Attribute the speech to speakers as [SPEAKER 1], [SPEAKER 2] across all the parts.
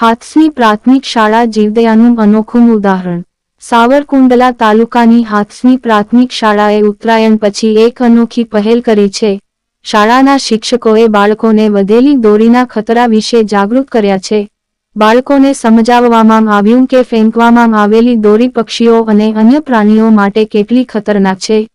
[SPEAKER 1] હાથસની પ્રાથમિક શાળા જીવદયાનું અનોખું ઉદાહરણ. સાવરકુંડલા તાલુકાની હાથસની પ્રાથમિક શાળાએ ઉત્તરાયણ પછી એક અનોખી પહેલ કરી છે. શાળાના શિક્ષકોએ બાળકોને વધેલી દોરીના ખતરા વિશે જાગૃત કર્યા છે. બાળકોને સમજાવવામાં આવ્યું કે ફેંકવામાં આવેલી દોરી પક્ષીઓ અને અન્ય પ્રાણીઓ માટે કેટલી ખતરનાક છે.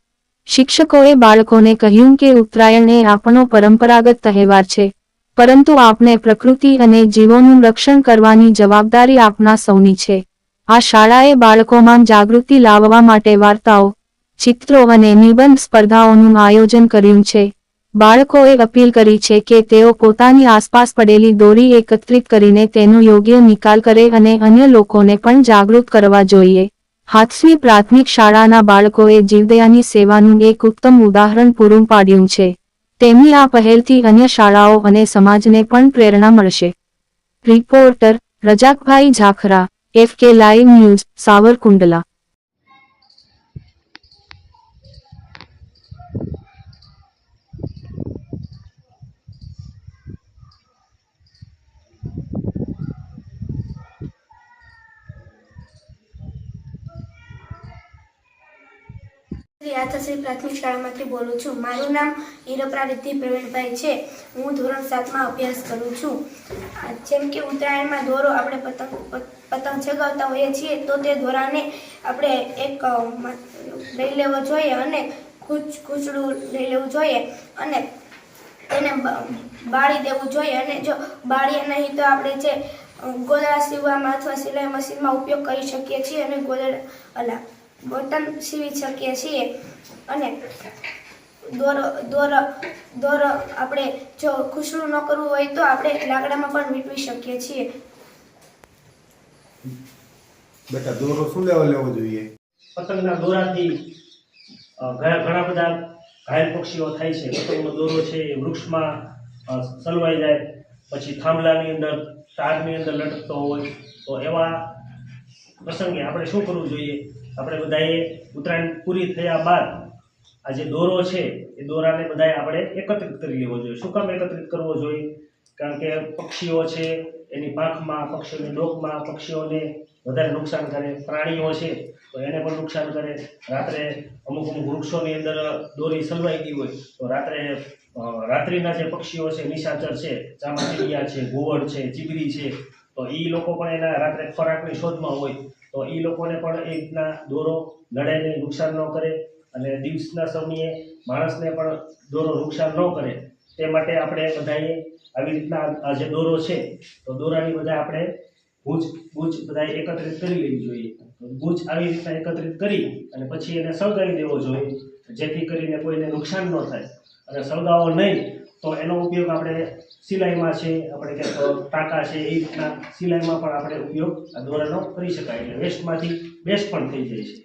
[SPEAKER 1] શિક્ષકોએ બાળકોને કહ્યું કે ઉત્તરાયણ એ આપણો પરંપરાગત તહેવાર છે. પરંતુ આપણે પ્રકૃતિ અને જીવોનું રક્ષણ કરવાની જવાબદારી આપના સૌની છે. આ શાળાએ બાળકોમાં જાગૃતિ લાવવા માટે વાર્તાઓ, ચિત્રો અને નિબંધ સ્પર્ધાઓનું આયોજન કર્યું છે. બાળકોએ અપીલ કરી છે કે તેઓ પોતાની આસપાસ પડેલી દોરી એકત્રિત કરીને તેનો યોગ્ય નિકાલ કરે અને અન્ય લોકોને પણ જાગૃત કરવા જોઈએ. હાથસની પ્રાથમિક શાળાના બાળકોએ જીવદયાની સેવાનું એક ઉત્તમ ઉદાહરણ પૂરું પાડ્યું છે. તેમની આ પહેલથી અન્ય શાળાઓ અને સમાજને પણ પ્રેરણા મળશે. Reporter રજાકભાઈ Zakhra, F K live news, Savarkundla.
[SPEAKER 2] Shri આથશ્રી પ્રાથમિક શાળામાંથી બોલું છું. મારું નામ રિદ્ધિ પ્રવીણભાઈ છે. હું ધોરણ સાતમાં અભ્યાસ કરું છું. જેમ કે ઉત્તરાયણમાં દોરો આપણે પતંગ પતંગ ચગાવતા હોઈએ છીએ, તો તે દોરાને આપણે એક લઈ લેવો જોઈએ અને કૂચ ખૂચડું લઈ લેવું જોઈએ અને તેને બાળી દેવું જોઈએ અને જો બાળીએ નહીં તો આપણે જે ગોદડા સીવવામાં અથવા સિલાઈ મશીનમાં ઉપયોગ કરી શકીએ છીએ અને ગોદડા, અલા બટન સીવી શકીએ છીએ. અને દોરો દોરો દોરો આપણે જો ખુશરું ન કરવું હોય તો આપણે લાકડામાં પણ વીંટવી શકીએ છીએ.
[SPEAKER 3] બેટા દોરો શું લેવા લેવો જોઈએ?
[SPEAKER 4] પતંગના દોરાથી ઘણા ઘણા બધા ઘાયલ પક્ષીઓ થાય છે. પતંગનો દોરો છે એ વૃક્ષમાં સલવાઈ જાય. પછી થાંભલાની અંદર તારની અંદર લટકતો હોય તો એવા પ્રસંગે આપણે શું કરવું જોઈએ? આપણે બધાએ ઉત્તરાયણ પૂરી થયા બાદ આ જે દોરો છે, એ દોરાને બધાએ આપણે એકત્રિત કરી લેવો જોઈએ. શું કામ એકત્રિત કરવો જોઈએ? કારણ કે પક્ષીઓ છે, એની પાંખમાં, પક્ષીઓની ડોકમાં, પક્ષીઓને વધારે નુકસાન કરે, પ્રાણીઓ છે, તો એને પણ નુકસાન કરે. રાત્રે અમુક અમુક વૃક્ષોની અંદર દોરી સલવાઈ ગઈ હોય, તો રાત્રે રાત્રિના જે પક્ષીઓ છે, નિશાચર છે ચામાચીડિયા છે ઘુવડ છે ચીબરી છે તો એ લોકો પણ એના રાત્રે ખોરાકની શોધમાં હોય. તો એ લોકોને પણ એ રીતના દોરો નડે નહીં નુકસાન ન કરે અને દિવસના સમયે માણસને પણ દોરો નુકસાન ન કરે. તે માટે આપણે બધાએ આવી રીતના આ જે દોરો છે, તો દોરાની બધા આપણે ભૂજ ભૂજ બધા એકત્રિત કરી લેવી જોઈએ. ભૂજ આવી રીતના એકત્રિત કરી અને પછી એને સળગાવી દેવો જોઈએ. જેથી કરીને કોઈને નુકસાન ન થાય અને સળગાવો નહીં. તો એનો ઉપયોગ આપણે સિલાઈમાં છે, આપણે ક્યાંક ટાંકા છે, એ રીતના સિલાઈમાં પણ આપણે ઉપયોગ આ દોરાનો કરી શકાય. એટલે વેસ્ટમાંથી બેસ્ટ પણ થઈ જાય છે.